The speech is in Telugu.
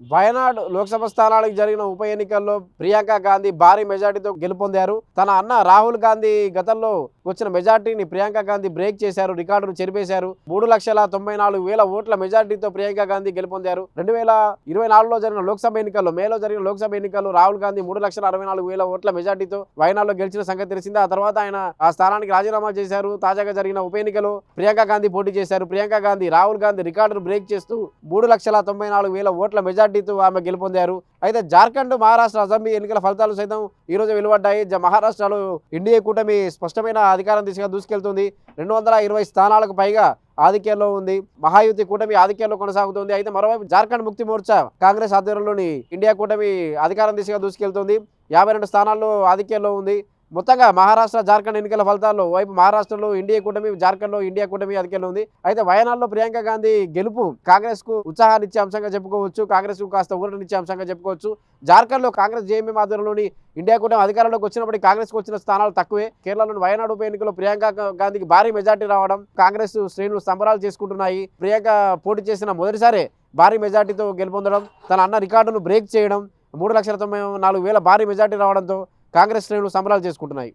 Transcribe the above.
వయనాడు లోక్సభ స్థానాలకు జరిగిన ఉప ఎన్నికల్లో ప్రియాంక గాంధీ భారీ మెజార్టీతో గెలుపొందారు. తన అన్న రాహుల్ గాంధీ గతంలో వచ్చిన మెజార్టీని ప్రియాంక గాంధీ బ్రేక్ చేశారు రికార్డును చెరిపేశారు. మూడు లక్షల తొంభై నాలుగు వేల ఓట్ల మెజార్టీతో ప్రియాంక గాంధీ గెలుపొందారు. రెండు వేల ఇరవై నాలుగులో జరిగిన లోక్సభ ఎన్నికల్లో మేలో జరిగిన లోక్సభ ఎన్నికల్లో రాహుల్ గాంధీ మూడు లక్షల అరవై నాలుగు వేల ఓట్ల మెజార్టీతో వయనాడులో గెలిచిన సంగతి తెలిసింది. ఆ తర్వాత ఆయన ఆ స్థానానికి రాజీనామా చేశారు. తాజాగా జరిగిన ఉప ఎన్నికలో ప్రియాంక గాంధీ పోటీ చేశారు. ప్రియాంక గాంధీ రాహుల్ గాంధీ రికార్డును బ్రేక్ చేస్తూ మూడు లక్షల తొంభై నాలుగు వేల ఓట్ల మెజార్టీతో ఆమె గెలుపొందారు. అయితే జార్ఖండ్ మహారాష్ట్ర అసెంబ్లీ ఎన్నికల ఫలితాలు సైతం ఈ రోజు వెలువడ్డాయి. మహారాష్ట్రలో ఎన్డీఏ కూటమి స్పష్టమైన అధికారం దిశగా దూసుకెళ్తుంది. రెండు వందల ఇరవై స్థానాలకు పైగా ఆధిక్యంలో ఉంది. మహాయుతి కూటమి ఆధిక్యంలో కొనసాగుతుంది. అయితే మరోవైపు జార్ఖండ్ ముక్తి మోర్చా కాంగ్రెస్ ఆధ్వర్యంలోని ఇండియా కూటమి అధికారం దిశగా దూసుకెళ్తుంది. యాభై రెండు స్థానాల్లో ఆధిక్యంలో ఉంది. మొత్తంగా మహారాష్ట్ర జార్ఖండ్ ఎన్నికల ఫలితాల్లో వైపు మహారాష్ట్రలో ఇండియా కూటమి జార్ఖండ్లో ఇండియా కూటమి అధికంలో ఉంది. అయితే వయనాడులో ప్రియాంక గాంధీ గెలుపు కాంగ్రెస్కు ఉత్సాహాన్ని ఇచ్చే అంశంగా చెప్పుకోవచ్చు. కాంగ్రెస్కు కాస్త ఊరటనిచ్చే అంశంగా చెప్పుకోవచ్చు. జార్ఖండ్లో కాంగ్రెస్ జేఎంఎం ఆధ్వర్యంలోని ఇండియా కూటమి అధికారంలోకి వచ్చినప్పటికీ కాంగ్రెస్కు వచ్చిన స్థానాలు తక్కువే. కేరళలోని వయనాడు ఉప ఎన్నికలో ప్రియాంక గాంధీకి భారీ మెజార్టీ రావడం కాంగ్రెస్ శ్రేణులు సంబరాలు చేసుకుంటున్నాయి. ప్రియాంక పోటీ చేసిన మొదటిసారి భారీ మెజార్టీతో గెలుపొందడం తన అన్న రికార్డును బ్రేక్ చేయడం మూడు లక్షల తొంభై నాలుగు వేల భారీ మెజార్టీ రావడంతో కాంగ్రెస్ శ్రేణులు సంబరాలు చేసుకుంటున్నాయి.